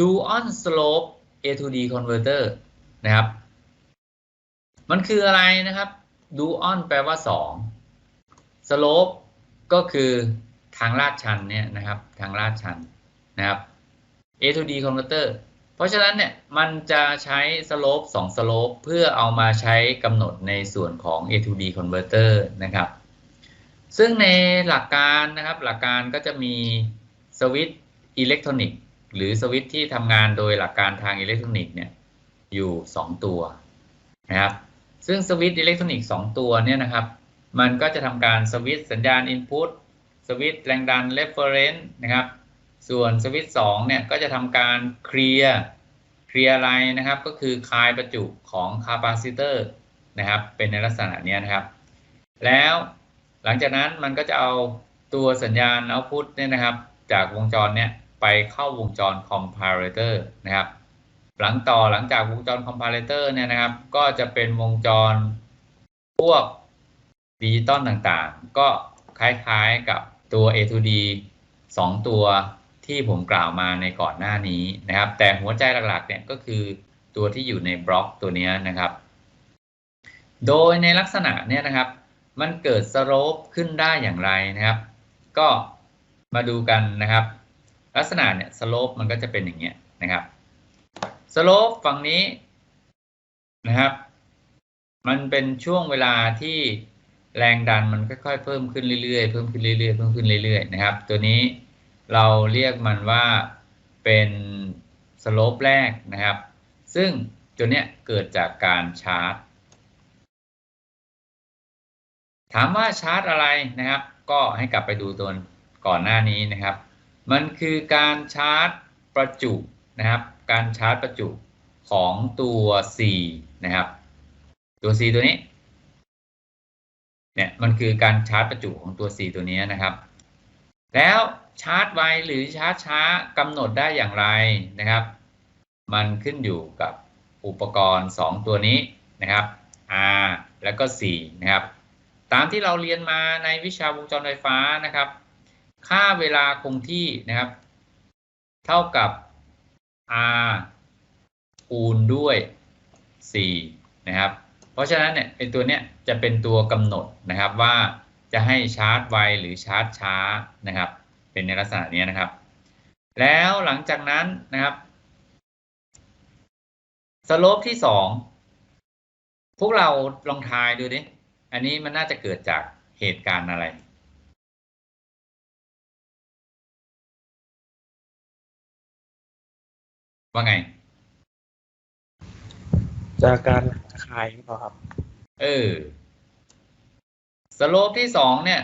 ดูออนสโลป A to D converter นะครับ มันคืออะไรนะครับดูออนแปลว่า 2 slope ก็คือทางลาดชันเนี่ยนะครับ ทางลาดชันนะครับ A to D converter เพราะฉะนั้นเนี่ยมันจะใช้ slope 2 slope เพื่อเอามาใช้กำหนดในส่วนของ A to D converter นะครับ ซึ่งในหลักการนะครับหลักการก็จะมีสวิตช์อิเล็กทรอนิกส์ หรือสวิตช์ที่ทำงานโดยหลักการทางอิเล็กทรอนิกส์เนี่ยอยู่ 2 ตัวนะครับซึ่งสวิตช์อิเล็กทรอนิกส์2ตัวเนี่ยนะครับ มันก็จะทำการสวิตช์สัญญาณ Input สวิตช์แรงดัน Reference นะครับ ส่วนสวิตช์2เนี่ยก็จะทำการเคลียร์เคลียร์อะไรนะครับ ก็คือคลายประจุของคาปาซิเตอร์นะครับ เป็นในลักษณะนี้นะครับ แล้วหลังจากนั้นมันก็จะเอาตัวสัญญาณ output เนี่ยนะครับ จากวงจรเนี่ย ไปเข้าวงจร comparator นะครับ หลังต่อหลังจากวงจร comparator เนี่ยนะครับ ก็จะเป็นวงจรพวกดิจิตอลต่างๆ ก็คล้ายๆกับตัว A to D 2 ตัวที่ผมกล่าวมาในก่อนหน้านี้นะครับ แต่หัวใจหลักๆเนี่ยก็คือตัวที่อยู่ในบล็อกตัวนี้นะครับ โดยในลักษณะเนี่ยนะครับ มันเกิดสโลปขึ้นได้อย่างไรนะครับ ก็มาดูกันนะครับ ลักษณะเนี่ยสโลปมันก็จะเป็นอย่างเงี้ยนะครับสโลปฝั่งนี้นะครับ มันเป็นช่วงเวลาที่แรงดันมันค่อยๆเพิ่มขึ้นเรื่อยๆเพิ่มขึ้นเรื่อยๆเพิ่มขึ้นเรื่อยๆนะครับ ตัวนี้เราเรียกมันว่าเป็นสโลปแรกนะครับ ซึ่งตัวเนี้ยเกิดจากการชาร์จ ถามว่าชาร์จอะไรนะครับ ก็ให้กลับไปดูตัวก่อนหน้านี้นะครับ มันคือการชาร์จประจุนะครับ การชาร์จประจุของตัว C นะครับ ตัว C ตัวนี้เนี่ยมันคือการชาร์จประจุของตัว C ตัวนี้นะครับ แล้วชาร์จไวหรือชาร์จช้ากำหนดได้อย่างไรนะครับ มันขึ้นอยู่กับอุปกรณ์ 2 ตัวนี้นะครับ R แล้วก็ C นะครับ ตามที่เราเรียนมาในวิชาวงจรไฟฟ้านะครับ ค่าเวลาคงที่นะครับ เท่ากับ R คูณด้วย C นะครับ เพราะฉะนั้นเนี่ยไอตัวเนี้ยจะเป็นตัวกำหนดนะครับว่าจะให้ชาร์จไวหรือชาร์จช้านะครับ เป็นในลักษณะนี้นะครับ แล้วหลังจากนั้นนะครับสโลปที่สองพวกเราลองทายดูดิอันนี้มันน่าจะเกิดจากเหตุการณ์อะไร ว่าไง จากการคลายหรือเปล่าครับ เออ สโลปที่สองเนี่ย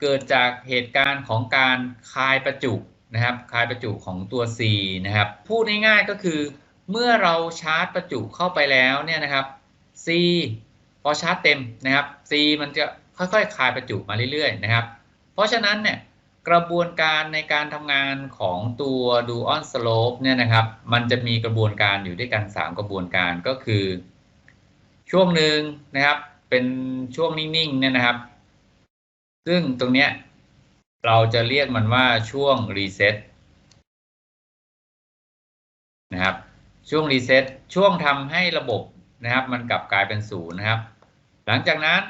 เกิดจากเหตุการณ์ของการคลายประจุนะครับคลายประจุของตัว C นะครับ พูดง่ายๆก็คือ เมื่อเราชาร์จประจุเข้าไปแล้วเนี่ยนะครับ C พอชาร์จเต็มนะครับ C มันจะค่อยๆคลายประจุมาเรื่อยๆนะครับ เพราะฉะนั้นเนี่ย กระบวนการในการทำงานของตัว Dual Slope เนี่ยนะครับ มันจะมีกระบวนการอยู่ด้วยกัน 3 กระบวนการก็คือ ช่วงหนึ่งนะครับ เป็นช่วงนิ่งๆเนี่ยนะครับ ซึ่งตรงเนี้ยเราจะเรียกมันว่าช่วงรีเซ็ตนะครับ ช่วงรีเซ็ตช่วงทำให้ระบบนะครับ มันกลับกลายเป็นศูนย์นะครับ หลังจากนั้น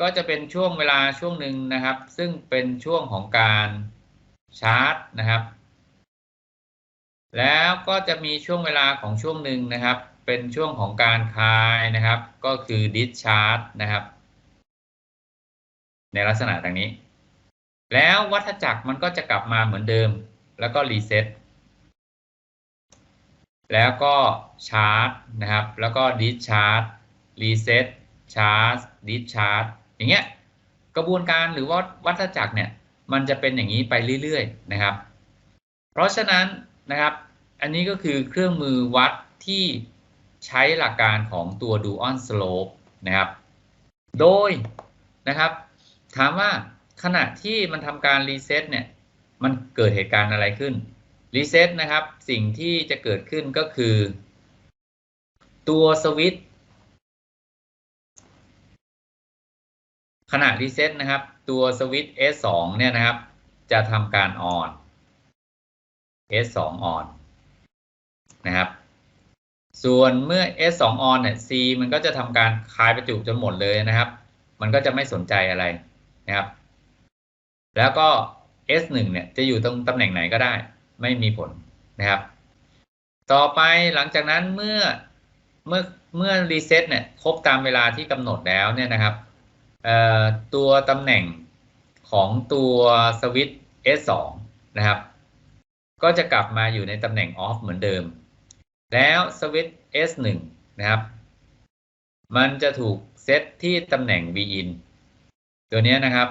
ก็จะเป็นช่วงเวลาช่วงหนึ่งนะครับ ซึ่งเป็นช่วงของการชาร์จนะครับ แล้วก็จะมีช่วงเวลาของช่วงหนึ่งนะครับ เป็นช่วงของการคลายนะครับ ก็คือ discharge นะครับ ในลักษณะดังนี้ แล้ววัฏจักรมันก็จะกลับมาเหมือนเดิม แล้วก็รีเซ็ตแล้วก็ชาร์จนะครับ แล้วก็ดิสชาร์จรีเซ็ตชาร์จดิสชาร์จ อย่างเงี้ยกระบวนการหรือว่าวัฏจักรเนี่ยมันจะเป็นอย่างนี้ไปเรื่อยๆนะครับ เพราะฉะนั้นนะครับ อันนี้ก็คือเครื่องมือวัดที่ใช้หลักการของตัว Dual Slope นะครับ โดยนะครับ ถามว่าขณะที่มันทำการรีเซ็ตเนี่ยมันเกิดเหตุการณ์อะไรขึ้นรีเซ็ตนะครับ สิ่งที่จะเกิดขึ้นก็คือ ตัวสวิตช์ ขณะรีเซ็ตนะครับ ตัวสวิตช์ S2 เนี่ยนะครับ จะทำการออน S2 ออนนะครับ ส่วนเมื่อ S 2 on เนี่ย C มันก็จะทำการคลายประจุจนหมดเลยนะครับ มันก็จะไม่สนใจอะไรนะครับ แล้วก็ S 1 เนี่ยจะอยู่ตรงตำแหน่งไหนก็ได้ ไม่มีผลนะครับ ต่อไปหลังจากนั้นเมื่อเมื่อเมื่อรีเซ็ตเนี่ยครบตามเวลาที่กำหนดแล้วเนี่ยนะครับ ตัวตำแหน่งของตัวสวิตช์ S2 นะครับ ก็จะกลับมาอยู่ในตำแหน่ง off เหมือนเดิม แล้วสวิตช์ S1 นะครับ มันจะถูกเซตที่ตำแหน่ง Vin ตัวนี้นะครับ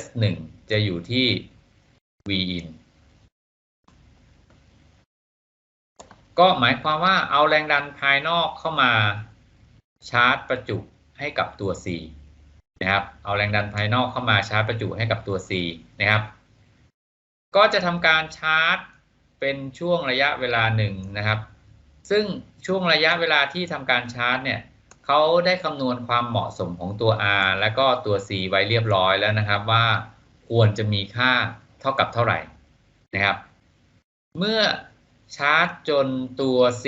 S1 จะอยู่ที่ Vin ก็หมายความว่าเอาแรงดันภายนอกเข้ามา ชาร์จประจุให้กับตัว C นะครับ เอาแรงดันภายนอกเข้ามาชาร์จประจุให้กับตัว C นะครับ ก็จะทำการชาร์จเป็นช่วงระยะเวลาหนึ่งนะครับ ซึ่งช่วงระยะเวลาที่ทำการชาร์จเนี่ยเขาได้คำนวณความเหมาะสมของตัว R และก็ตัว C ไว้เรียบร้อยแล้วนะครับว่าควรจะมีค่าเท่ากับเท่าไหร่นะครับ เมื่อชาร์จจนตัว C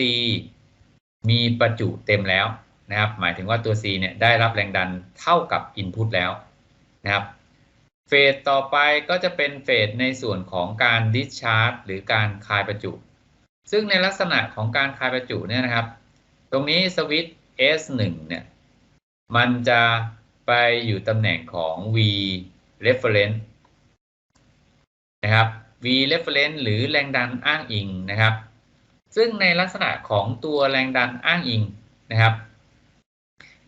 มีประจุเต็มแล้ว นะครับ หมายถึงว่าตัว C เนี่ยได้รับแรงดันเท่ากับ Input แล้วนะครับ เฟสต่อไปก็จะเป็นเฟสในส่วนของการ discharge หรือการคายประจุ ซึ่งในลักษณะของการคายประจุเนี่ยนะครับ ตรงนี้สวิตช์ S1 เนี่ยมันจะไปอยู่ตำแหน่งของ V reference นะครับ V reference หรือแรงดันอ้างอิงนะครับ ซึ่งในลักษณะของตัวแรงดันอ้างอิงนะครับ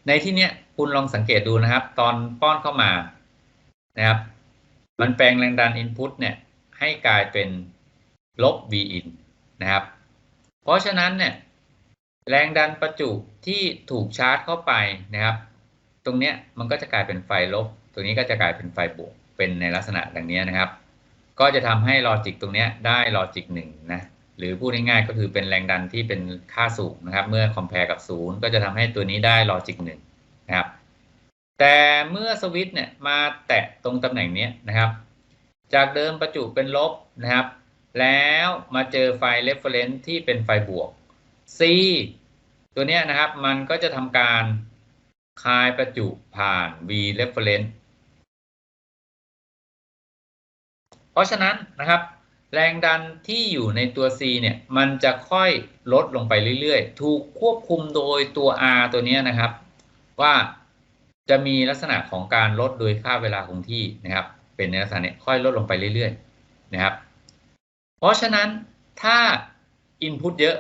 ในที่เนี้ยคุณลองสังเกตดูนะครับ ตอนป้อนเข้ามานะครับ มันแปลงแรงดัน input เนี่ย ให้กลายเป็นลบ V in นะครับ เพราะฉะนั้นเนี่ย แรงดันประจุที่ถูกชาร์จเข้าไปนะครับ ตรงเนี้ยมันก็จะกลายเป็นไฟลบ ตรงนี้ก็จะกลายเป็นไฟบวก เป็นในลักษณะดังนี้นะครับ ก็จะทำให้ลอจิกตรงเนี้ยได้ลอจิกหนึ่งนะ หรือพูดง่ายๆก็คือเป็นแรงดันที่เป็นค่าสูงนะครับ เมื่อ compare กับศูนย์ก็จะทำให้ตัวนี้ได้ลอจิกหนึ่งนะครับ แต่เมื่อสวิตช์เนี่ยมาแตะตรงตำแหน่งนี้นะครับ จากเดิมประจุเป็นลบนะครับ แล้วมาเจอไฟ reference ที่เป็นไฟบวก C ตัวนี้นะครับมันก็จะทำการคายประจุผ่าน V reference เพราะฉะนั้นนะครับ แรงดันที่อยู่ในตัว C เนี่ย มันจะค่อยลดลงไปเรื่อยๆ ถูกควบคุมโดยตัว R ตัวนี้นะครับ ว่าจะมีลักษณะของการลดโดยค่าเวลาคงที่นะครับ เป็นในลักษณะนี้ค่อยลดลงไปเรื่อยๆนะครับ เพราะฉะนั้นถ้า Input เยอะ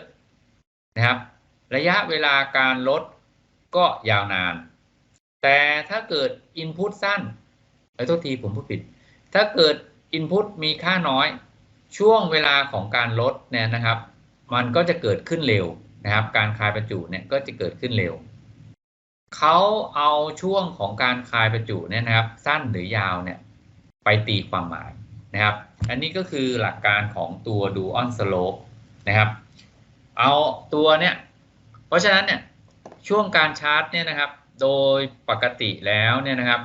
นะครับ ระยะเวลาการลดก็ยาวนาน แต่ถ้าเกิด Input สั้นเอ้ยโทษทีผมพูดผิด ถ้าเกิด Input มีค่าน้อย ช่วงเวลาของการลดเนี่ยนะครับ มันก็จะเกิดขึ้นเร็วนะครับ การคายประจุเนี่ยก็จะเกิดขึ้นเร็วเขาเอาช่วงของการคายประจุเนี่ยนะครับ สั้นหรือยาวเนี่ยไปตีความหมายนะครับ อันนี้ก็คือหลักการของตัว Dual Slope นะครับ เอาตัวเนี่ย เพราะฉะนั้นเนี่ยช่วงการชาร์จเนี่ยนะครับ โดยปกติแล้วเนี่ยนะครับ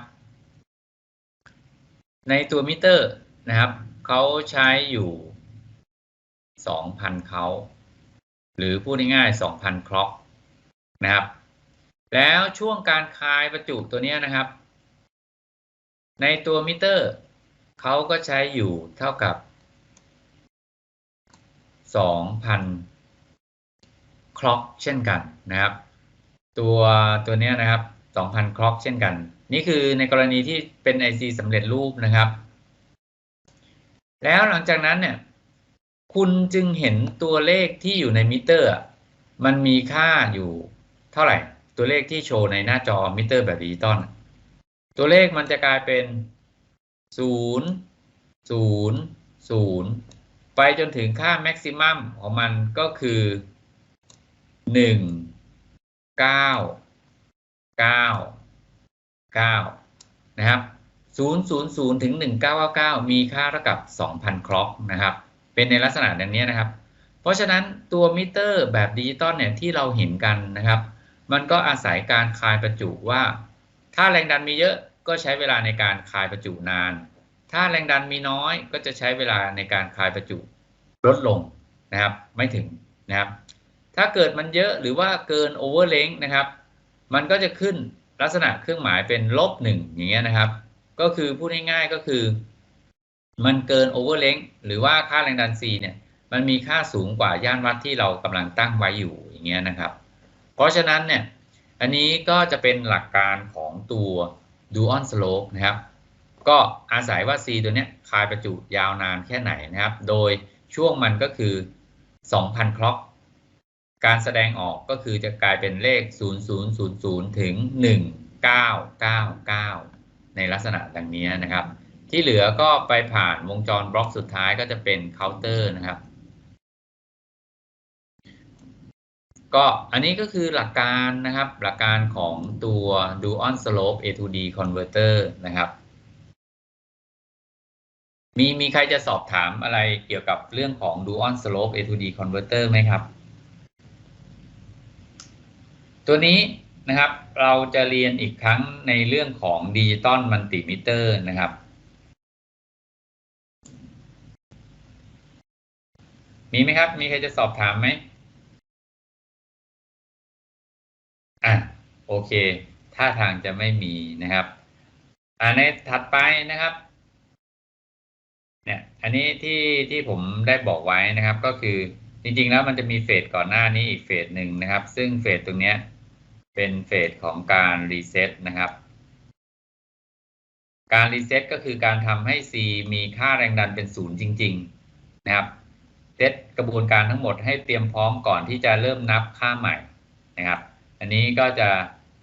ในตัวมิเตอร์นะครับ เขาใช้อยู่2,000เขาหรือพูดง่ายๆ2,000คล็อกนะครับ แล้วช่วงการคลายประจุตัวนี้นะครับ ในตัวมิเตอร์เขาก็ใช้อยู่เท่ากับ2,000คล็อกเช่นกันนะครับ ตัวตัวนี้นะครับ2,000คล็อกเช่นกัน นี่คือในกรณีที่เป็น IC สำเร็จรูปนะครับ แล้วหลังจากนั้นเนี่ย คุณจึงเห็นตัวเลขที่อยู่ในมิเตอร์ มันมีค่าอยู่เท่าไหร่ ตัวเลขที่โชว์ในหน้าจอมิเตอร์แบบดิจิตอลตัวเลขมันจะกลายเป็น0 0 0ไปจนถึงค่าแม็กซิมัมของมันก็คือ1 9 9 9นะครับ 000 ถึง 1999 มีค่าเท่ากับ 2,000 คล็อกนะครับ เป็นในลักษณะดังนี้นะครับ เพราะฉะนั้นตัวมิเตอร์แบบดิจิตอลเนี่ยที่เราเห็นกันนะครับ มันก็อาศัยการคายประจุว่า ถ้าแรงดันมีเยอะก็ใช้เวลาในการคายประจุนาน ถ้าแรงดันมีน้อยก็จะใช้เวลาในการคายประจุลดลงนะครับ ไม่ถึงนะครับ ถ้าเกิดมันเยอะหรือว่าเกินโอเวอร์เลงนะครับ มันก็จะขึ้นลักษณะเครื่องหมายเป็นลบหนึ่งอย่างเงี้ยนะครับ ก็คือพูดง่ายๆก็คือ มันเกินโอเวอร์เลงหรือว่าค่าแรงดัน C เนี่ย มันมีค่าสูงกว่าย่านวัดที่เรากำลังตั้งไว้อยู่อย่างเงี้ยนะครับ เพราะฉะนั้นเนี่ย อันนี้ก็จะเป็นหลักการของตัว dual slope นะครับ ก็อาศัยว่า C ตัวเนี้ยคายประจุยาวนานแค่ไหนนะครับ โดยช่วงมันก็คือ 2,000 คล็อก การแสดงออกก็คือจะกลายเป็นเลข 0000 ถึง 1999 ในลักษณะดังนี้นะครับ ที่เหลือก็ไปผ่านวงจรบล็อกสุดท้ายก็จะเป็นเคาน์เตอร์นะครับ ก็อันนี้ก็คือหลักการนะครับ หลักการของตัว Dual Slope A to D Converter นะครับ มีมีใครจะสอบถามอะไรเกี่ยวกับเรื่องของ Dual Slope A to D Converter ไหมครับ ตัวนี้ นะครับ เราจะเรียนอีกครั้งในเรื่องของดิจิตอลมัลติมิเตอร์นะครับ มีไหมครับ มีใครจะสอบถามไหมอะโอเค ท่าทางจะไม่มีนะครับอ่าในถัดไปนะครับ เนี่ย อันนี้ที่ที่ผมได้บอกไว้นะครับ ก็คือจริงๆแล้วมันจะมีเฟสก่อนหน้านี้อีกเฟสหนึ่งนะครับ ซึ่งเฟสตรงเนี้ย เป็นเฟสของการรีเซ็ตนะครับ การรีเซ็ตก็คือการทำให้ C มีค่าแรงดันเป็นศูนย์จริง ๆ นะครับ เซตกระบวนการทั้งหมดให้เตรียมพร้อมก่อนที่จะเริ่มนับค่าใหม่นะครับ อันนี้ก็จะ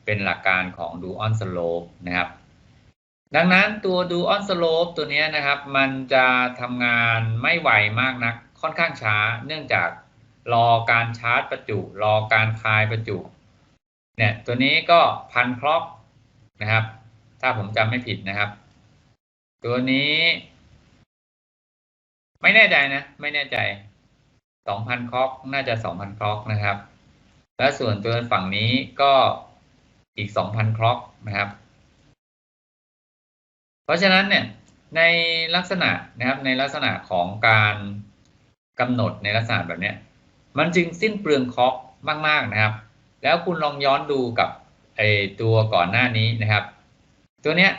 เป็นหลักการของ Dual Slope นะครับ ดังนั้นตัว Dual Slope ตัวนี้นะครับ มันจะทำงานไม่ไวมากนัก ค่อนข้างช้า เนื่องจากรอการชาร์จประจุ รอการคลายประจุ เนี่ยตัวนี้ก็พันคล็อกนะครับ ถ้าผมจำไม่ผิดนะครับ ตัวนี้ ไม่แน่ใจนะ ไม่แน่ใจ2,000คล็อกน่าจะ2,000คล็อกนะครับ และส่วนตัวฝั่งนี้ก็อีก2,000คล็อกนะครับ เพราะฉะนั้นเนี่ยในลักษณะนะครับในลักษณะของการกำหนดในลักษณะแบบนี้มันจึงสิ้นเปลืองคล็อกมาก ๆนะครับ แล้วคุณลองย้อนดูกับไอตัวก่อนหน้านี้นะครับ ตัวเนี้ย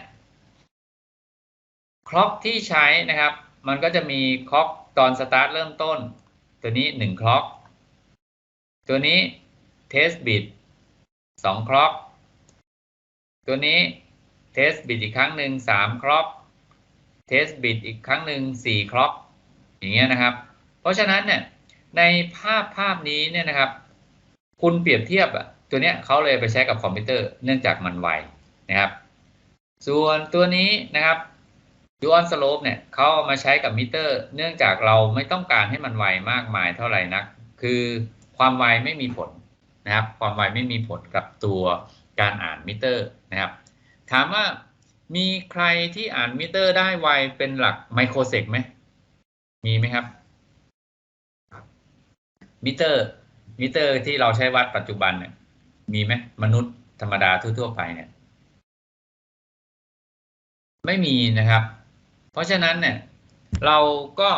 คล็อกที่ใช้นะครับ มันก็จะมีคล็อกตอนสตาร์ทเริ่มต้น ตัวนี้หนึ่งคล็อก ตัวนี้เทสบิตสองคล็อก ตัวนี้เทสบิตอีกครั้งหนึ่งสามคล็อกเทสบิตอีกครั้งหนึ่งสี่คล็อกอย่างเงี้ยนะครับ เพราะฉะนั้นเนี่ยในภาพภาพนี้เนี่ยนะครับ คุณเปรียบเทียบอะตัวเนี้ยเขาเลยไปใช้กับคอมพิวเตอร์เนื่องจากมันไวนะครับ ส่วนตัวนี้นะครับ Dual Slope เนี่ยเขาเอามาใช้กับมิเตอร์ เนื่องจากเราไม่ต้องการให้มันไวมากมายเท่าไหร่นัก คือความไวไม่มีผลนะครับ ความไวไม่มีผลกับตัวการอ่านมิเตอร์นะครับ ถามว่ามีใครที่อ่านมิเตอร์ได้ไวเป็นหลักไมโครเซกไหมมีไหมครับมิเตอร์ มิเตอร์ที่เราใช้วัดปัจจุบันเนี่ยมีไหมมนุษย์ธรรมดาทั่วๆไปเนี่ย ไม่มีนะครับ เพราะฉะนั้นเนี่ย เราก็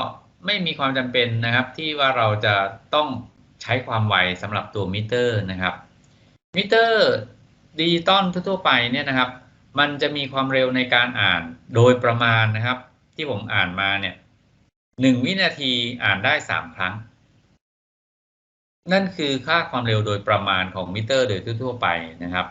ไม่มีความจำเป็นนะครับ ที่ว่าเราจะต้องใช้ความไวสำหรับตัวมิเตอร์นะครับ มิเตอร์ดิจิตอลทั่วๆไปเนี่ยนะครับ มันจะมีความเร็วในการอ่านโดยประมาณนะครับ ที่ผมอ่านมาเนี่ยหนึ่งวินาทีอ่านได้สามครั้ง นั่นคือค่าความเร็วโดยประมาณของมิเตอร์โดยทั่วไปนะครับ